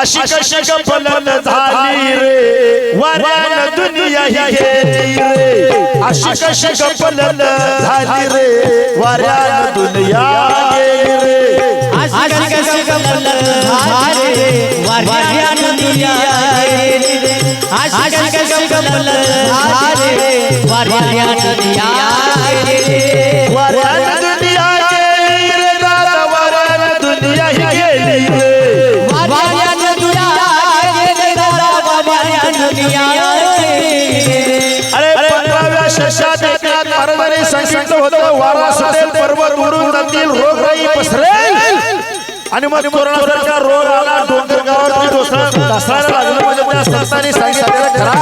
अशी कशी गफलत झाली रे? वाऱ्यान दुनिया ही गेली रे. अशी कशी गफलत झाली रे? वाऱ्यान दुनिया गेली रे. अशी कशी गफलत झाली रे? वाऱ्यान दुनिया गेली रे. अशी कशी गफलत झाली रे? वाऱ्यान दुनिया गेली रे? वाऱ्यान पंधराव्या शशाधिकात महाराजांनी सांगितलं होतं वारा सुटेल पर्वत उडून जातील रोगराई पसरेल. आणि मग कोरोनासारखा रोग आला डोंगर गावात दुसरा ढासळायला लागलं म्हणजे त्या संतांनी सांगितलेलं खरा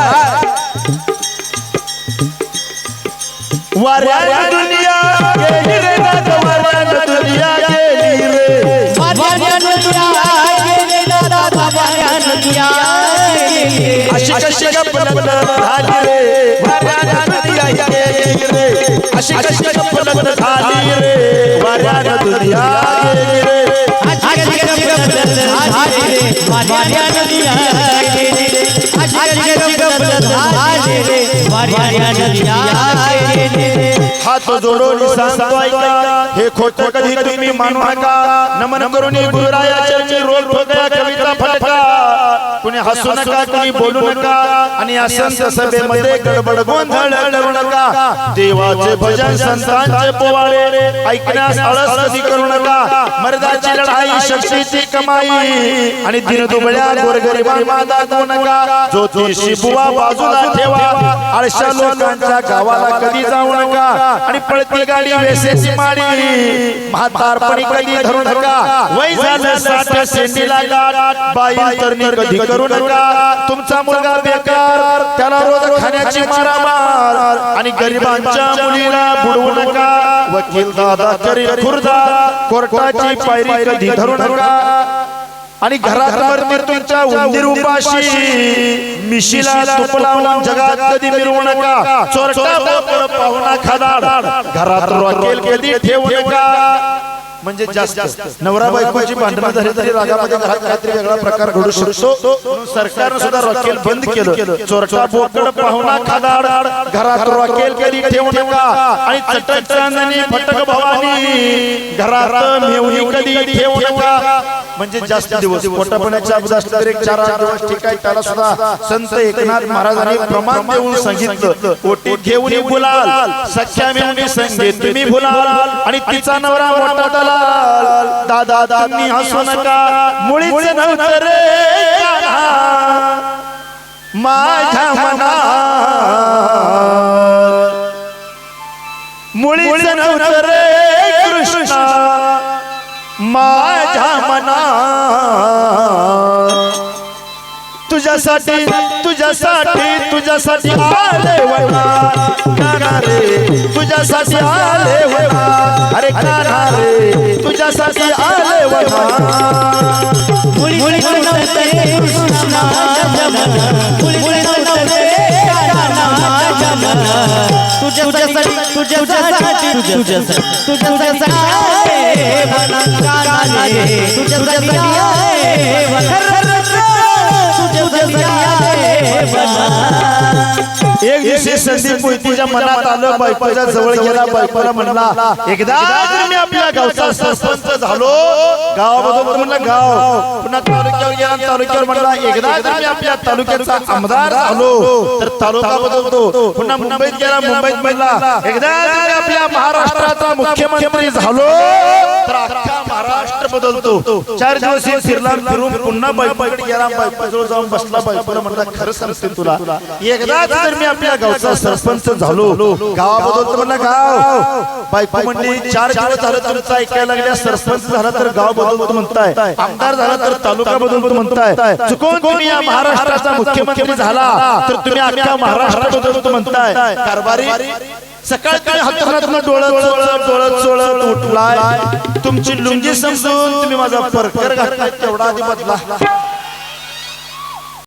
वाऱ्याने दुनिया गेली रे दादा वाऱ्याने दुनिया गेली रे. वाऱ्यान दुनिया गेली रे दादा वाऱ्यान दुनिया गेली रे. अशी कशी गप्पलत झाली रे? अशी कशी गप्पलत झाली रे? वाऱ्याने दुनिया रे. अशी कशी गफलत झाली रे? वाऱ्यान दुनिया रे. अशी कशी गफलत झाली रे? वाऱ्यान दुनिया रे. हात जोडून सांगतो ऐका. हे खोट कधी तुम्ही मानू नका. नमन करून गुरुरायाच्या मी रोल ठोकया हसू नका कुणी बोलू नका. आणि या संत सभेमध्ये गडबड गोंधळ करू नका. देवाचे भजन संतांचे पोवाडे. ऐकण्यास आळस कधी करू नका. मर्दाची लढाई शक्तीची कमाई. आणि दिनदुबळ्या गोरगरिबांना दाखवू नका. ज्योतिषी बुवा बाजूला ठेवा. आळशा लोकांच्या गावाला कधी जाऊ नका. आणि पळती गाडी वेसेची माडी. म्हातारपणी कधी धरू नका. वय झालं साठ सेंडीला गाठ. बाई तरणी कधी करू नका तुमचा मुलगा बेकार त्याला रोज खाण्याची मारामार आणि गरिबांच्या मुलीला बुडवू नका. वकील दादा करी खुर्दा कोर्टाची पायरी कधी धरू नका. आणि घरात तुमच्या उंदीर उपाशी मिशीला तुप लावून जगात कधी मिरवू नका. चोरटा पाहुणा खादाड घरात रॉकेल कधी ठेवू नका. म्हणजे जास्त. नवरा बायकोची भांडणं झाली तरी रागामध्ये घरात काहीतरी वेगळा प्रकार घडू शकतो. सरकारनं सुद्धा रॉकेल बंद केलं. चोरटा बोकड पाहुणा खादाड घरात रॉकेल कधी ठेवू नका. आणि चटक चांदणी फटक भवानी घरात मेवणी कधी ठेवू नका. म्हणजे जास्त दिवस. पोटापण्याच्या अगोदर असलं तर चार आठ दिवस ठीक आहे त्याला सुद्धा संत एकनाथ महाराजांनी प्रमाण देऊन सांगितलं. ओटी घेऊन गुलाल सख्या मेवणी संगे तुम्ही भुलाल आणि तिचा नवरा मोठा दादा तुम्ही हसू नका मुळीच नव्हतं रे. माझ्या मनात मुळीच नव्हतं रे कृष्णा. माझ्या मना तुझ्यासाठी तुझ्यासाठी तुझ्यासाठी आले वना रे तुझ्यासाठी आले वना अरे काना रे तुझ्यासाठी आले वना मुळी नव्हतं कृष्णा मुळी नव्हतं तुझ्यासाठी तुझ्यासाठी तुझ्यासाठी तुझ्यासाठी तुझ्यासाठी दिवशी संदीप मोहितीच्या मनात आलं बायकोच्या जवळ गेला बायकोला म्हणला एकदा मी आपल्या गावचा सरपंच झालो गावाबद्दल म्हणलं गाव. पुन्हा तालुक्यावर गेला तालुक्यावर म्हणला एकदा मी आपल्या तालुक्याचा आमदार झालो तर तालुका बदलतो. पुन्हा मुंबईत गेला मुंबईत म्हणला एकदा आपल्या महाराष्ट्राचा मुख्यमंत्री झालो तर बदलतो. चार दिवस हे फिरला फिरून पुन्हा बायकोकडे गेला बायकोजवळ जाऊन बसला बायकोला म्हणला खरं सांगते तुला. एकदा जर मी आपल्या गावचा सरपंच झालो गावाबद्दल म्हणलं गाव. बायको म्हणली चार दिवस झालं तुमचं ऐकायला लागल्या सरपंच झाला तर गाव बदलतो म्हणताय. आमदार झाला तर तालुका बदलतो म्हणताय. चुकून तुम्ही या महाराष्ट्राचा मुख्यमंत्री झाला तर तुम्ही अख्ख्या महाराष्ट्र बदलतो म्हणताय. कारभारी सकाळ काळी हातातून डोळत चोळत डोळत चोळत उठलाय. तुमची लुंगी समजून तुम्ही माझा परकर घातलाय. तेवढा आधी बदला.